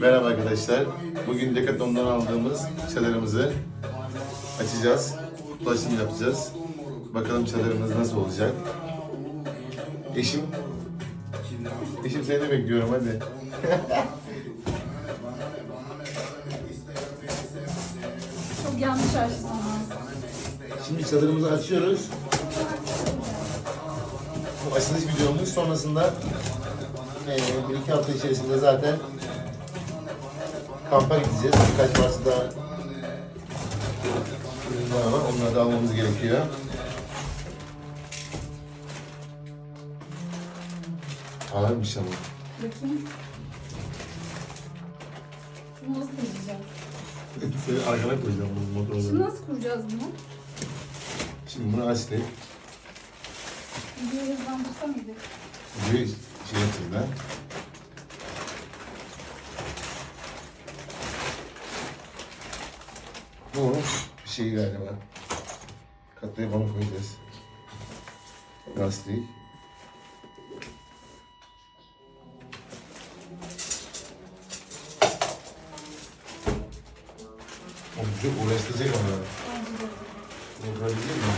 Merhaba arkadaşlar. Bugün Decathlon'dan aldığımız çadırımızı açacağız. Kutu açımı yapacağız. Bakalım çadırımız nasıl olacak. Eşim Eşim seni de bekliyorum hadi. Çok yanlış açtım ama. Şimdi çadırımızı açıyoruz. Bu açılış videomuz sonrasında bir iki hafta içerisinde zaten kampa gideceğiz. Birkaç varsa daha ürünler var. Onları da almamız gerekiyor. Ağırmış ama. Bakayım. Bunu nasıl kuracağız? Seni arkana koyacağım bu Şimdi motorları. nasıl kuracağız bunu? Şimdi bunu açtık. Videoyu hızlandırsa mıydık? Bir şey yapacağız da. Bu şey galiba. Katlayıp onu koyacağız. O bizi uğraştıracak ama. Bence de. Bunu kırabilir mi?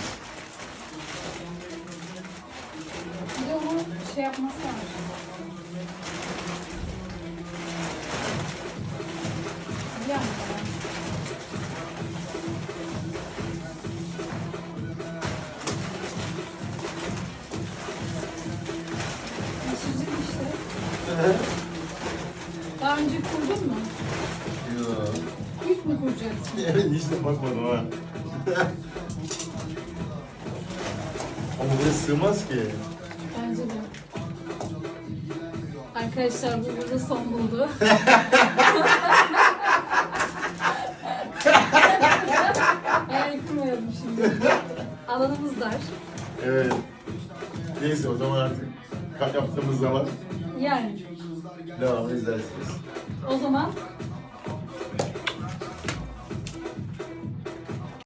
Bir de onu şey yapması lazım. Daha önce kurdun mu? Yok. İlk mi kuracaksın? Evet hiç de bakmadım ha. Ama buraya sığmaz ki. Bence de. Arkadaşlar bu burada son buldu. Alanımız dar. Evet. Neyse o zaman artık kalk yaptığımız zaman Yani devamını izlersiniz. o zaman